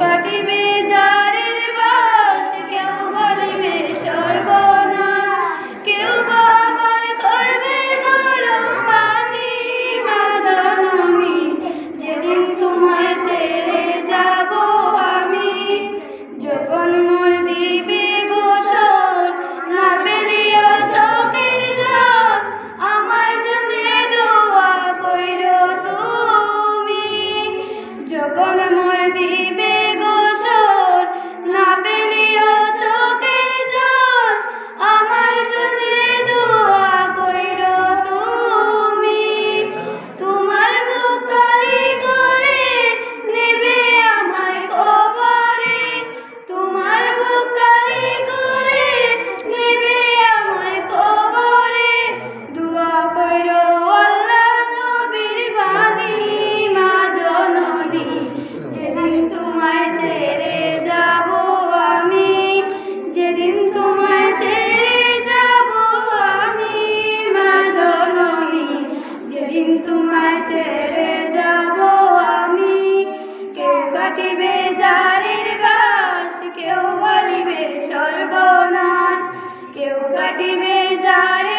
কাটিবে যারের বাস, কেউ বলিবে সর্বনা কেউ বাবার করবে গরম পানি মাদানি যেদিন যাব আমি, যখন মর দিবে আমার মর দিবে কাটিবে যারের বাস কেউ বলিবে সর্বনাশ কেউ কাটিবে জারি